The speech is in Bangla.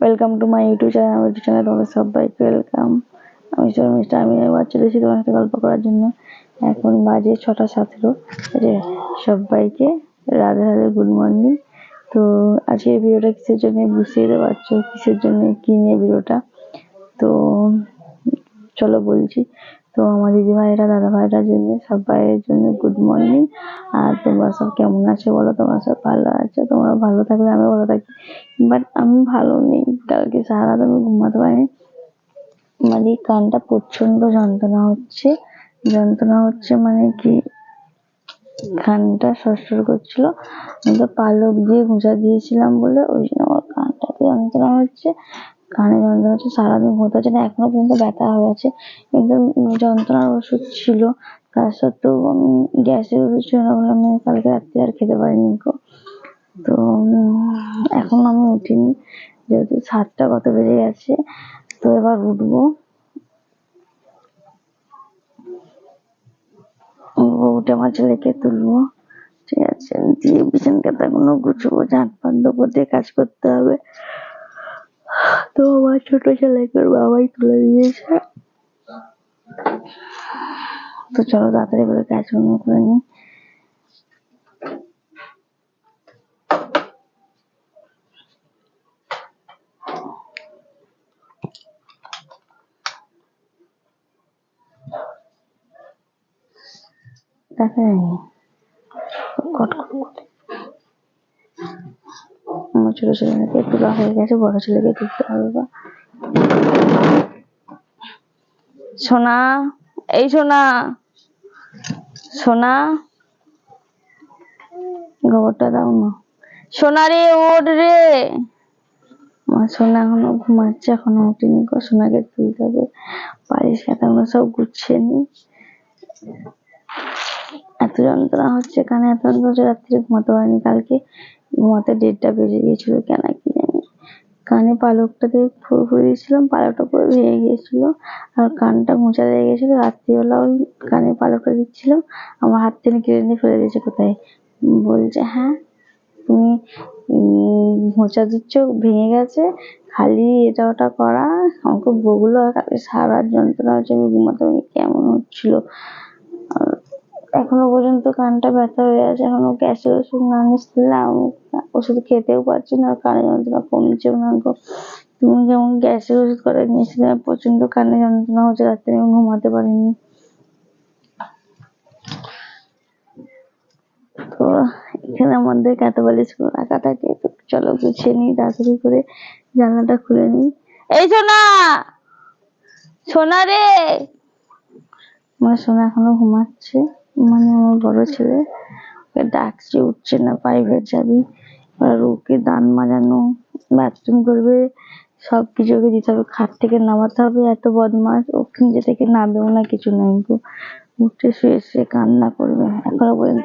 Welcome to my YouTube channel আমার ইউটিউব চ্যানেল তোমাদের সবাইকে ওয়েলকাম আমি শর্মিষ্ঠা আমি আবার চলে এসেছি তোমার সাথে গল্প করার জন্য। এখন বাজে ছটা সতেরো। সবাইকে রাধে রাধে গুড মর্নিং তো আজকে ভিডিওটা কিসের জন্য বুঝতে যেতে পারছ? কিসের জন্য, কি নিয়ে ভিডিওটা? তো চলো বলছি। তো আমার দিদি ভাইরা দাদা ভাইরার জন্য সবাইয়ের জন্য গুড মর্নিং আর তোমরা সব কেমন আছো বলো? তোমরা সব ভালো আছো? তোমরা ভালো থাকলে আমি ভালো থাকি। বাট আমি ভালো নেই। কালকে সারা রাত আমি ঘুমাতে পারিনি। মানে কানটা প্রচণ্ড যন্ত্রণা হচ্ছে। যন্ত্রণা হচ্ছে মানে কি? কানটা সরসর করছিল। আমি তো পালক দিয়ে ঘুষা দিয়েছিলাম বলে ওই জন্য আমার কানটাতে যন্ত্রণা হচ্ছে। কানে যন্ত্রণা হচ্ছে, সারাদিন ঘুমোতে পারছি না, এখনও পর্যন্ত ব্যথা হয়ে আছে কিন্তু যন্ত্রণার ওষুধ ছিল, তার সত্ত্বেও গ্যাসের ওষুধ ছিল না বলে আমি কালকে রাত্রে আর খেতে পারিনি তো এখন আমি উঠিনি, যেহেতু সাতটা কত বেজে গেছে, তো এবার উঠবো। উঠে আমার ছেলেকে তুলবো। ঠিক আছে, দিয়ে বিছান কাতাগুলো গুছবো ঝাঁট ফাট দিয়ে কাজ করতে হবে। তো আমার ছোট ছেলেকে বাবাই তুলে দিয়েছে। তো চলো তাড়াতাড়ি করে কাজগুলো করে নিই। দেখা যায়নি। কট। কট ছেলে ছোট ছেলেকে তোলা হয়ে গেছে, বড় ছেলেকে তুলতে হবে বা। সোনা, এই সোনা সোনা, গোবরটা দাও না। সোনা রে, ওঠ রে। মা সোনা এখনও ঘুমাচ্ছে, এখনও উঠিনি সোনাকে তুলতে হবে। বালিশ খাতাগুলো সব গুছিয়ে নি। এত যন্ত্রণা হচ্ছে কানে? এত যন্ত্রণা রাত্রে ঘুমাতে পারিনি। কালকে ঘুমাতে দেড়টা বেজে গিয়েছিল কেন কি জানি। কানে পালকটা দিয়ে ফুল দিয়েছিলাম, পালকটা পুরো ভেঙে গিয়েছিল আর কানটা মোচা লেগে গেছিল রাত্রিবেলা ওই কানে পালকটা দিচ্ছিলাম আমার হাত থেকে কেড়ে নিয়ে ফেলে দিয়েছে কোথায়? বলছে হ্যাঁ তুমি মোচা দিচ্ছ, ভেঙে গেছে, খালি এটা ওটা করা। আমাকে বগুলো কালকে সারা যন্ত্রণা হচ্ছে, আমি ঘুমাতে পারিনি। কেমন হচ্ছিল? এখনও পর্যন্ত কানটা ব্যথা হয়ে আছে। এখনও গ্যাসের ওষুধ না নিচ্ছিলাম ওষুধ খেতেও পারছি না কানে যন্ত্রণা কমছেও না গো তুমি যেমন গ্যাসের ওষুধ করে নিয়েছিলে প্রচণ্ড কানে যন্ত্রণা হচ্ছে, রাত্রে আমি ঘুমাতে পারিনি। তো এখানে আমাদের কাঁথা বালিশগুলো রাখা থাকে তো চলো গুছিয়ে নিই, তাড়াতাড়ি করে জানলাটা খুলে নিই। এই সোনা! সোনা রে! আমার সোনা এখনও ঘুমাচ্ছে। মানে আমার বড় ছেলে, ওকে ডাকছে, উঠছে না প্রাইভেট যাবি। আর ওকে দান মাজানো বাথরুম করবে সব কিছু ওকে দিতে হবে, খাট থেকে নামাতে হবে, এত বদমাস ও নিজে থেকে নামেও না, কিছু নাই উঠে শুয়ে শুয়ে কান্না করবে, এখনও পর্যন্ত।